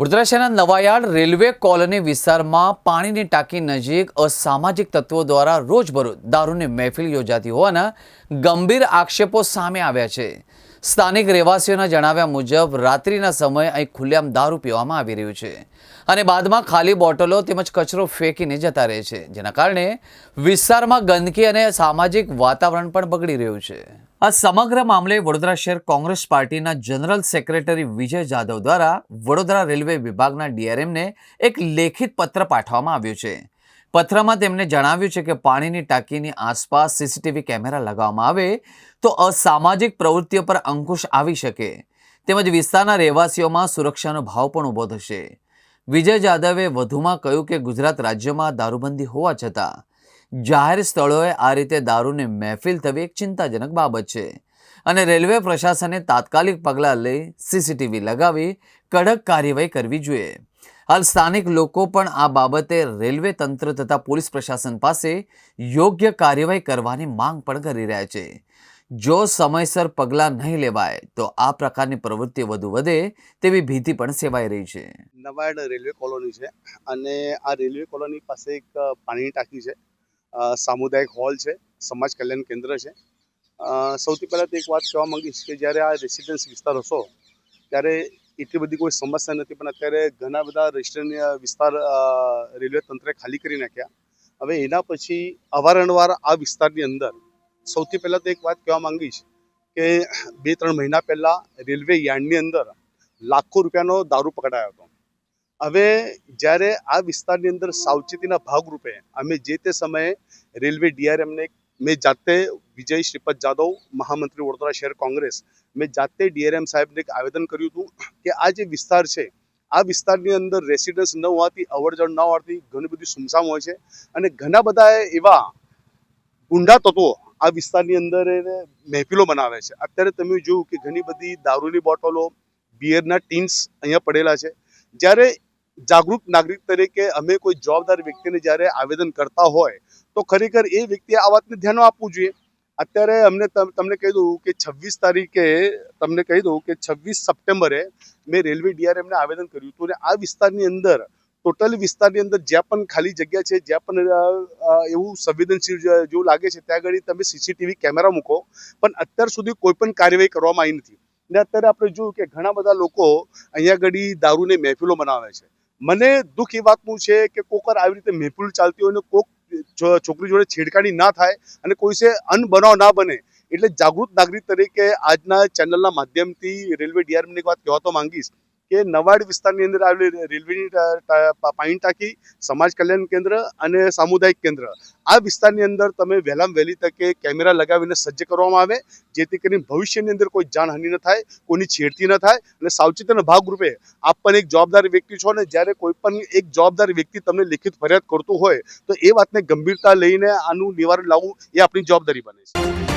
Vadodara Nawayard railway colony વિસ્તારમાં પાણીની ટાંકી નજીક અસામાજિક તત્વો દ્વારા રોજબરોજ દારૂની મહેફિલ યોજાતી હોવાના ગંભીર આક્ષેપો સામે આવ્યા છે. સ્થાનિક રહેવાસીઓના જણાવ્યા મુજબ, રાત્રિના સમયે અહીં ખુલ્લેઆમ દારૂ પીવામાં આવી રહ્યું છે અને બાદમાં ખાલી બોટલો તેમજ કચરો ફેંકીને જતા રહે છે, જેના કારણે વિસ્તારમાં ગંદકી અને સામાજિક વાતાવરણ પણ બગડી રહ્યું છે. આ સમગ્ર મામલે વડોદરા શહેર કોંગ્રેસ પાર્ટીના જનરલ સેક્રેટરી વિજય જાદવ દ્વારા વડોદરા રેલવે વિભાગના ડીઆરએમને એક લેખિત પત્ર પાઠવવામાં આવ્યો છે. પત્રમાં તેમણે જણાવ્યું છે કે પાણીની ટાંકીની આસપાસ સીસીટીવી કેમેરા લગાવવામાં આવે તો અસામાજિક પ્રવૃત્તિઓ પર અંકુશ આવી શકે. તેમજ વિસ્તારના રહેવાસીઓમાં સુરક્ષાનો ભાવ પણ ઊભો થશે. વિજય જાદવે વધુમાં કહ્યું કે ગુજરાત રાજ્યમાં દારૂબંધી હોવા છતાં જાહેર સ્થળોએ આ રીતે દારૂની મહેફિલ થવી એક ચિંતાજનક બાબત છે. અને રેલવે પ્રશાસને તાત્કાલિક પગલાં લઈ સીસીટીવી લગાવી કડક કાર્યવાહી કરવી જોઈએ. હાલ સ્થાનિક લોકો પણ આ બાબતે રેલવે તંત્ર તથા પોલીસ પ્રશાસન પાસે યોગ્ય કાર્યવાહી કરવાની માંગ પણ કરી રહ્યા છે. જો સમયસર પગલાં નહીં લેવાય, તો આ પ્રકારની પ્રવૃત્તિ વધુ વધે તેવી ભીતિ પણ સેવાઈ રહી છે. નવાડ રેલવે કોલોની છે અને આ રેલવે કોલોની પાસે એક પાણીની ટાંકી છે. સામુદાયિક હોલ છે, સમાજ કલ્યાણ કેન્દ્ર છે. સૌથી પહેલાં તો એક વાત કહેવા માંગીશ કે જ્યારે આ રેસિડેન્સ વિસ્તાર હશો, ત્યારે એટલી બધી કોઈ સમસ્યા નથી, પણ અત્યારે ઘણા બધા રેસ્ટોરન્ટ વિસ્તાર રેલવે તંત્રે ખાલી કરી નાખ્યા. હવે એના પછી અવારનવાર આ વિસ્તારની અંદર સૌથી પહેલાં તો એક વાત કહેવા માંગીશ કે બે ત્રણ મહિના પહેલાં રેલવે યાર્ડની અંદર લાખો રૂપિયાનો દારૂ પકડાયો હતો. હવે જ્યારે આ વિસ્તારની અંદર સાવચેતીના ભાગરૂપે અમે જે તે સમયે રેલવે ડીઆરએમને મેં જાતે વિજય શ્રીપદ જાદવ મહામંત્રી વડોદરા શહેર કોંગ્રેસ. મેં જાતે ડીઆરએમ સાહેબને એક આવેદન કર્યું હતું કે આ જે વિસ્તાર છે, આ વિસ્તારની અંદર રેસિડન્સ ન હોવાથી અવરજવર ન હોવાથી ઘણી બધી સુમસામ હોય છે અને ઘણા બધા એવા ગુંડા તત્વો આ વિસ્તારની અંદર એને મહેફિલો બનાવે છે. અત્યારે તમે જોયું કે ઘણી બધી દારૂની બોટલો બિયરના ટીન્સ અહીંયા પડેલા છે. જ્યારે જાગૃત નાગરિક તરીકે અમે કોઈ જવાબદાર વ્યક્તિને જ્યારે આવેદન કરતા હોય, તો ખરેખર એ વ્યક્તિએ આ વાતને ધ્યાન આપવું જોઈએ. અત્યારે અમને તમ- તમને કહી દઉં કે છવ્વીસ તારીખે, તમને કહી દઉં કે છવ્વીસ સપ્ટેમ્બરે મેં રેલવે ડીઆરએમને આવેદન કર્યું હતું અને આ વિસ્તારની અંદર, ટોટલ વિસ્તારની અંદર જ્યાં પણ ખાલી જગ્યા છે, જ્યાં પણ એવું સંવેદનશીલ જેવું લાગે છે, ત્યાં આગળ તમે સીસીટીવી કેમેરા મૂકો. પણ અત્યાર સુધી કોઈ પણ કાર્યવાહી કરવામાં આવી નથી. ને અત્યારે આપણે જોયું કે ઘણા બધા લોકો અહીંયા આગળ દારૂને મહેફિલો બનાવે છે. મને દુઃખ એ વાતનું છે કે કોકર આવી રીતે મહેફિલ ચાલતી હોય ને કોક છોકરી જોડે છેડખાની ના થાય અને કોઈ છે અનબનાવ ના બને, એટલે જાગૃત નાગરિક તરીકે આજના ચેનલના માધ્યમથી રેલવે ડીઆરએમની વાત કહેવા તો માંગીશ કે નવાડ વિસ્તારની અંદર આવેલી રેલવેની પાણી ટાંકી, સમાજ કલ્યાણ કેન્દ્ર અને સામુદાયિક કેન્દ્ર. આ વિસ્તારની અંદર તમે વહેલામ વહેલી તકે કેમેરા લગાવીને સજ્જ કરવામાં આવે, જેથી કરીને ભવિષ્યની અંદર કોઈ જાનહાનિ ન થાય, કોઈની છેડતી ન થાય અને સાવચેતીના ભાગરૂપે આપ પણ એક જવાબદાર વ્યક્તિ છો ને જ્યારે કોઈ પણ એક જવાબદાર વ્યક્તિ તમને લિખિત ફરિયાદ કરતું હોય, તો એ વાતને ગંભીરતા લઈને આનું નિવારણ લાવવું એ આપણી જવાબદારી બને છે.